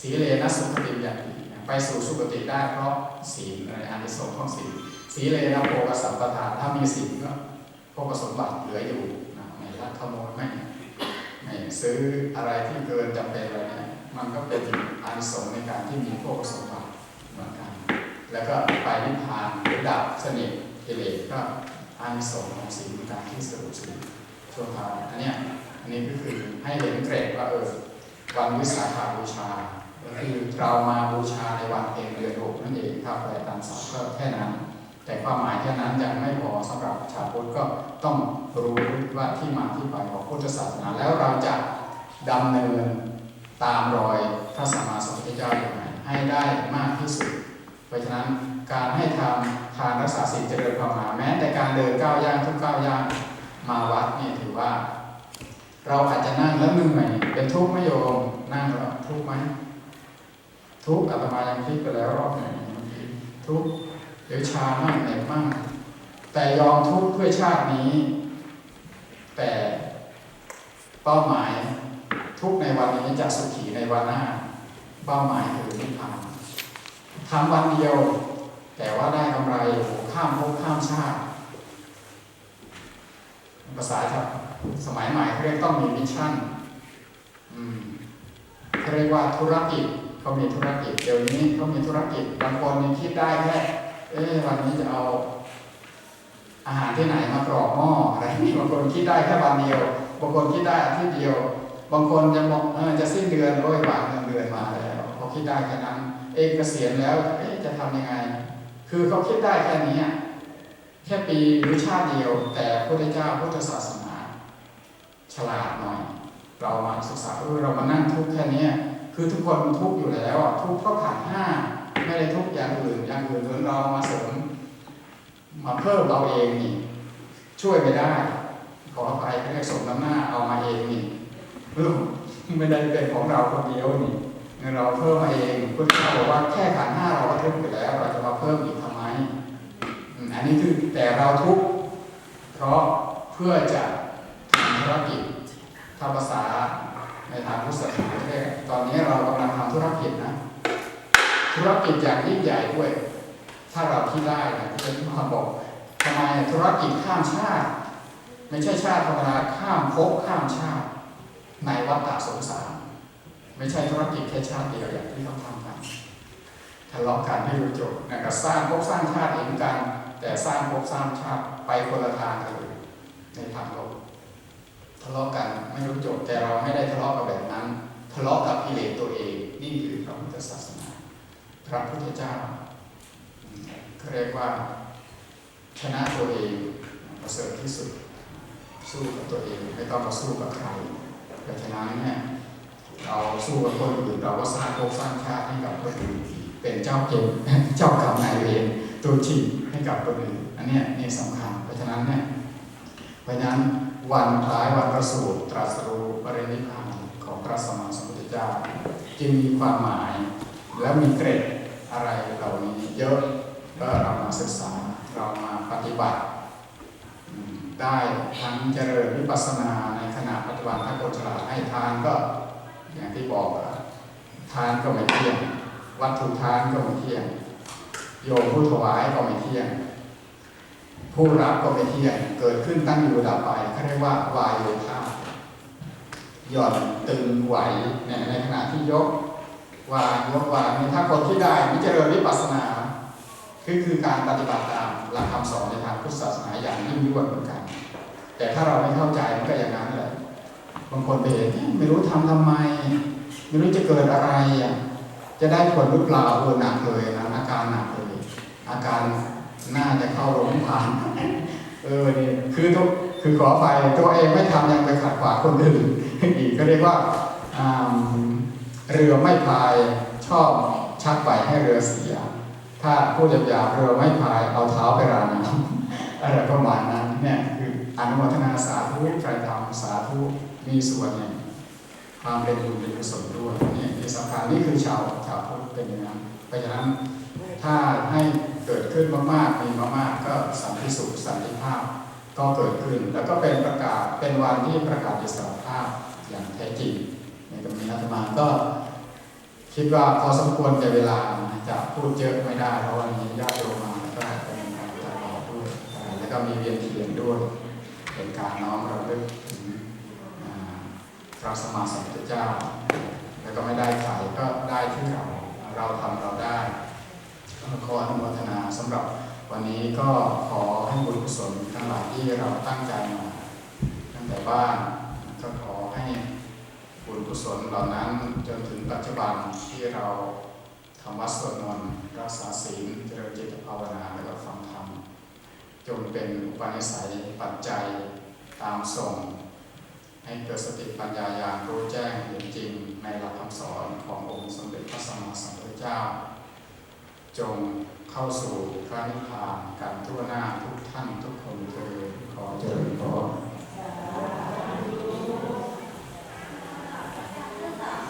สีเลนะสุขติอย่างดีไปสู่สุคติได้เพราะศีลอะไรอานิสงส์ของศีลสีเลนะโภกสัมปทานถ้ามีศีลก็โภกสมบัติเหลืออยู่นะไม่ลักขโมยไม่ไม่ซื้ออะไรที่เกินจำเป็นอะไรเนี่ยมันก็เป็นอานิสงส์ในการที่มีโภกสมบัติเหมือนกัน แล้วก็ไปนิพพานหรือดับสนิทกิเลสก็อานิสงส์ของศีลในการที่สรุปศีลชั่วคราวอันเนี้ยอันนี้ก็คือให้เห็นเกรดว่าเออวันวิสาขาบูชา คือเรามาบูชาในวันเพ็ญเดือนหกนั่นเองครับแต่ตามศัพท์ก็แค่นั้น แต่ความหมายแค่นั้นยังไม่พอสำหรับชาวพุทธก็ต้องรู้ว่าที่มาที่ไปของพุทธศาสนาแล้วเราจะดำเนินตามรอยพระสัมมาสัมพุทธเจ้าอย่างไรให้ได้มากที่สุด เพราะฉะนั้นการให้ทำทานรักษาศีลเจริญภาวนาแม้แต่การเดินก้าวย่างทุกก้าวย่างมาวัดนี่ถือว่า เราอาจจะนั่งแล้วเหนื่อยเป็นทุกข์ไหม่โยมนั่งแล้วทุกข์ไหม ทุกอาตมายังคิดไปแล้วรอบหนึ่งบางทีทุกข์เดี๋ยวชามากเหน็บมากแต่ยอมทุกเพื่อชาตินี้ แต่เป้าหมายทุกในวันนี้จะสุขีในวันหน้า เป้าหมายคือนิพพานทำวันเดียว แต่ว่าได้กำไรโอ้ข้ามภพข้ามชาติ ภาษาครับ สมัยใหม่เขาเรียกต้องมีมิชชั่นอืมเขาเรียกว่าธุรกิจ เขามีธุรกิจเดี๋ยวนี้เขามีธุรกิจบางคนยังคิดได้แค่เอ๊ะวันนี้จะเอาอาหารที่ไหนมากรอกหม้ออะไรนี่บางคนคิดได้แค่วันเดียว บางคนคิดได้อาทิตย์เดียว บางคนจะบอกเออจะสิ้นเดือนโอ้ยวางเงินเดือนมาแล้วเขาคิดได้แค่นั้น เองเกษียณแล้วเอ๊ะจะทำยังไง คือเขาคิดได้แค่นี้อะแค่ปีหรือชาติเดียว แต่พระพุทธเจ้าพุทธศาสนา ฉลาดหน่อย เรามาศึกษาเออเรามานั่งทุกแค่เนี้ย คือทุกคนมันทุกอยู่แล้วอะทุกข์เพราะขันห้าไม่ได้ทุกอย่างอื่นอย่างอื่นเหมือนเรามาเสริมมาเพิ่มเราเองนี่ ช่วยไม่ได้ ขออภัยเรียกสมน้ำหน้าเอามาเองนี่ไม่ได้เป็นของเราคนเดียวนี่เงินเราเพิ่มมาเองพุทธเจ้าบอกว่าแค่ขันห้าเราก็ทุกข์ไปแล้วเราจะมาเพิ่มอีกทำไมอันนี้คือแต่เราทุกเพราะเพื่อจะทำธุรกิจทำภาษาในทางพุทธศาสนา ตอนนี้เรากำลังทำธุรกิจนะ ธุรกิจอย่างยิ่งใหญ่ด้วย ถ้าเราคิดได้นะที่เป็นมาบอกทำไมธุรกิจข้ามชาติ ไม่ใช่ชาติธรรมดาข้ามภพข้ามชาติ ในวัฏฏะสงสารไม่ใช่ธุรกิจแค่ชาติเดียวอย่างที่ต้องทำกันทะเลาะกันไม่รู้จบนะครับสร้างภพสร้างชาติเองกัน แต่สร้างภพสร้างชาติไปคนละทางกันเลยในทางโลกทะเลาะกันไม่รู้จบแต่เราไม่ได้ทะเลาะกันแบบนั้น ทะเลาะกับกิเลสตัวเอง นี่คือพระพุทธศาสนาพระพุทธเจ้าเขาเรียกว่าชนะตัวเองประเสริฐที่สุด สู้กับตัวเองไม่ต้องมาสู้กับใครเพราะฉะนั้นเนี่ยเราสู้กับคนอื่นเราก็สร้างโลกสร้างชาติให้กับคนอื่นเป็นเจ้าเก่งเจ้ากรรมนายเวรตัวจริงให้กับคนอื่นอันนี้นี่สำคัญ เพราะฉะนั้นเนี่ยเพราะฉะนั้นวันคล้ายวันประสูติตรัสรู้ปรินิพพาน พระสัมมาสัมพุทธเจ้าจึงมีความหมายและมีเกร็ดอะไรเหล่านี้เยอะก็เรามาศึกษาเรามาปฏิบัติได้ทั้งเจริญวิปัสสนาในขณะปัจจุบันถ้าคนฉลาดให้ทานก็ อย่างที่บอกอะทานก็ไม่เที่ยง วัตถุทานก็ไม่เที่ยง โยมผู้ถวายก็ไม่เที่ยง ผู้รับก็ไม่เที่ยง เกิดขึ้นตั้งอยู่ดับไปเขาเรียกว่าวายโยธา หย่อนตึงไหวเนี่ยในขณะที่ยกวางยกวางนี่ถ้าคนที่ได้มิเจริญวิปัสสนาคือคือการปฏิบัติตามหลักคำสอนในทางพุทธศาสนาอย่างยิ่งยวดเหมือนกัน แต่ถ้าเราไม่เข้าใจมันก็อย่างนั้นแหละบางคนไปเห็นเอ๊ะไม่รู้ทำทำไม ไม่รู้จะเกิดอะไรจะได้ผลหรือเปล่าเออหนักเลยนะอาการหนักเลย อาการน่าจะเข้าโรงพยาบาลเออเนี่ยคือทุก คือขอไปตัวเองไม่ทำยังไปขัดขวางคนอื่นอีกก็เรียกว่าาเรือไม่พายชอบชักไปให้เรือเสีย ถ้าพูดหยาบๆเรือไม่พายเอาเท้าไปราน้ำอะไรประมาณนั้นเนี่ยคืออนุโมทนาสาธุใครทำสาธุมีส่วนเนี่ยความเป็นบุญเป็นกุศลด้วยนี่ที่สำคัญนี่คือชาวชาวพุทธเป็นอย่างนั้นเพราะฉะนั้นถ้าให้เกิดขึ้นมากๆมีมากๆก็สันติสุขสันติภาพ ก็เกิดขึ้น แล้วก็เป็นประกาศเป็นวันที่ประกาศอิสรภาพอย่างแท้จริงในตรงนี้อาตมาก็ คิดว่าพอสมควรแก่เวลาจะพูดเยอะไม่ได้เพราะวันนี้ญาติโยมมาก็เป็นการตลอดด้วยแล้วก็มีเวียนเทียนด้วยเป็นการน้อมรำลึกถึงอ่าพระสมมาสัมพุทธเจ้า แล้วก็ไม่ได้ใครก็ได้ที่เราเราทำเราได้ก็ขออนุโมทนาสำหรับ วันนี้ก็ขอให้บุญกุศลทั้งหลายที่เราตั้งใจมาตั้งแต่บ้านก็ขอให้บุญกุศลเหล่านั้นจนถึงปัจจุบันที่เราทำวัดสวดมนต์รักษาศีลเจริญจิตภาวนาแล้วก็ฟังธรรมจงเป็นอุปนิสัยปัจจัยตามส่ง ให้เกิดสติปัญญาญาณรู้แจ้งเห็นจริงในหลักคำสอนขององค์สมเด็จพระสัมมาสัมพุทธเจ้า จงเข้าสู่พระนิพพานกันทั่วหน้าทุกท่านทุกคนเลยขอเจริญพร